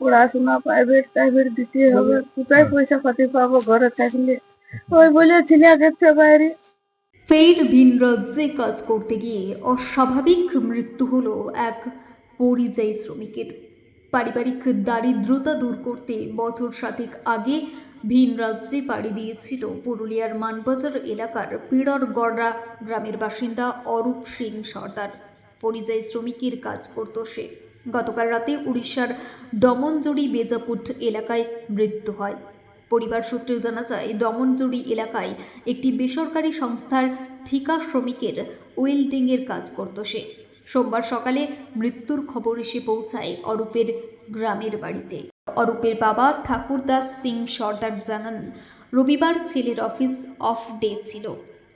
পড়াশোনা private private দিতে হবে। কোথায় পয়সা পাতি পাবো? ঘরে থাকলে। ওই বলে ছেলে গেছে বাইরে। ফের ভিন রাজ্যে কাজ করতে গিয়ে অস্বাভাবিক মৃত্যু হলো এক পরিযায়ী শ্রমিকের। পারিবারিক দারিদ্রতা দূর করতে বছর সাতেক আগে ভিন রাজ্যে পাড়ি দিয়েছিল পুরুলিয়ার মানবাজার এলাকার পিড়রগড়া গ্রামের বাসিন্দা অরূপ সিং সর্দার। পরিযায়ী শ্রমিকের কাজ করত সে। গতকাল রাতে উড়িষ্যার দমনজড়ি বেজাপুট এলাকায় মৃত্যু হয়। পরিবার সূত্রে জানা যায়, দমনজড়ি এলাকায় একটি বেসরকারি সংস্থার ঠিকা শ্রমিকের ওয়েল্ডিংয়ের কাজ করত সে। সোমবার সকালে মৃত্যুর খবর এসে পৌঁছায় অরূপের গ্রামের বাড়িতে। অরূপের বাবা ঠাকুরদাস সিং সর্দার জানান, রবিবার ছেলের অফিস অফ ডে ছিল।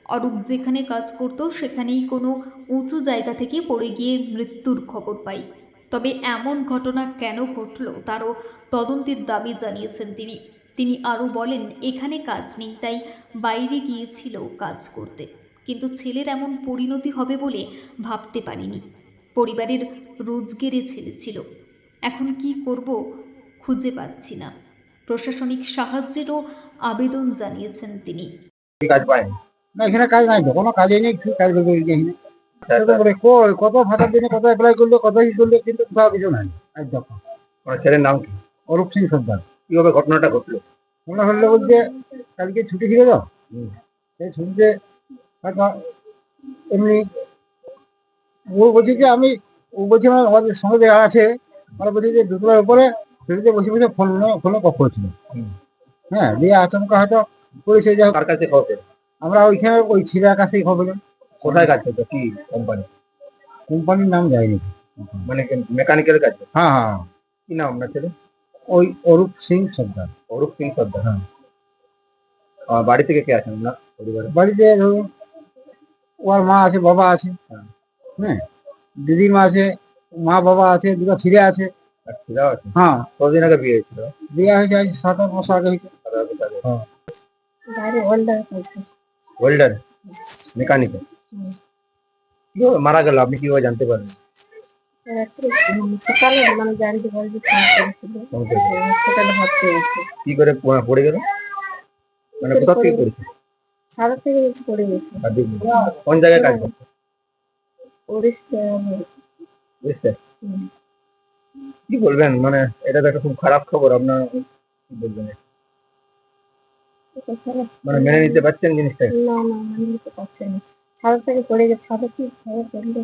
অরূপ যেখানে কাজ করত, সেখানেই কোনো উঁচু জায়গা থেকে পড়ে গিয়ে মৃত্যুর খবর পাই। তবে এমন ঘটনা কেন ঘটল, তারও তদন্তের দাবি জানিয়েছেন তিনি। তিনি আরও বলেন, এখানে কাজ নেই, তাই বাইরে গিয়েছিল কাজ করতে। কিন্তু ছেলের এমন পরিণতি হবে বলে ভাবতে পারিনি। পরিবারের রোজগেরে ছেলে ছিল। এখন কি করব খুঁজে পাচ্ছি না। প্রশাসনিক সাহায্যেরও আবেদন জানিয়েছেন তিনি। না এখানে কাজ নাই তো কোনো কাজে নেই কি কাজ করবে এখানে? করে কই কত ভাতার দিনে কত অ্যাপ্লাই করল কত করল কিন্তু কোথাও কিছু নাই আমার ছেলের নাম কি? অরূপ সিং সর্দার। কীভাবে ঘটনাটা ঘটলো? মনে হলো বলতে কালকে ছুটি ছিল তো সেই ছুটিতে হয়তো এমনি ও বলছে যে আমি ও বলছে আমার আমাদের সঙ্গে যারা আছে ওরা বলছে যে দুতলার উপরে ছুটিতে বসে বসে ফোন ফোনে কথা হচ্ছিল হ্যাঁ দিয়ে আচমকা হয়তো করেছে যে কার কাছে খবর? আমরা ওইখানে ওই ছেলের কাছেই খবর কোথায় কাজ করতো? কি কোম্পানি কোম্পানির নাম যায়নি। মানে মেকানিক্যাল কাজ? করতো? হ্যাঁ হ্যাঁ। কি নাম আপনার ছেলে? ওই অরূপ সিং সর্দার। অরূপ সিং সর্দার। হ্যাঁ। বাড়ি থেকে কে আছেন না পরিবারে? বাড়িতে ধরুন ওর মা আছে বাবা আছে। হ্যাঁ। দিদিমা আছে মা বাবা আছে দুটো ছেলে আছে। হ্যাঁ। কতদিন আগে বিয়ে হয়েছিল? বিয়ে হয়েছে আজ সাত আট বছর আগে হয়েছে। হ্যাঁ। ওয়েল্ডার মেকানিক্যাল কীভাবে মারা গেল আপনি কীভাবে জানতে পারলেন রাত্রে উম, সকালে মানে জানতে পারি যে ফোন করেছিল হসপিটালে ভর্তি হয়েছে কি করে পড়ে গেল মানে কোথা থেকে পড়েছে সারা থেকে কিছু করে গেছে কোন জায়গায় কাজ করছে কি বলবেন মানে এটা তো একটা খুব খারাপ খবর আপনার বলবেন মানে মেনে নিতে পারছেন জিনিসটা না না, মেনে নিতে পারছেন না ছাদ থেকে পড়ে গেছে ছাদে কি খবর পড়লে।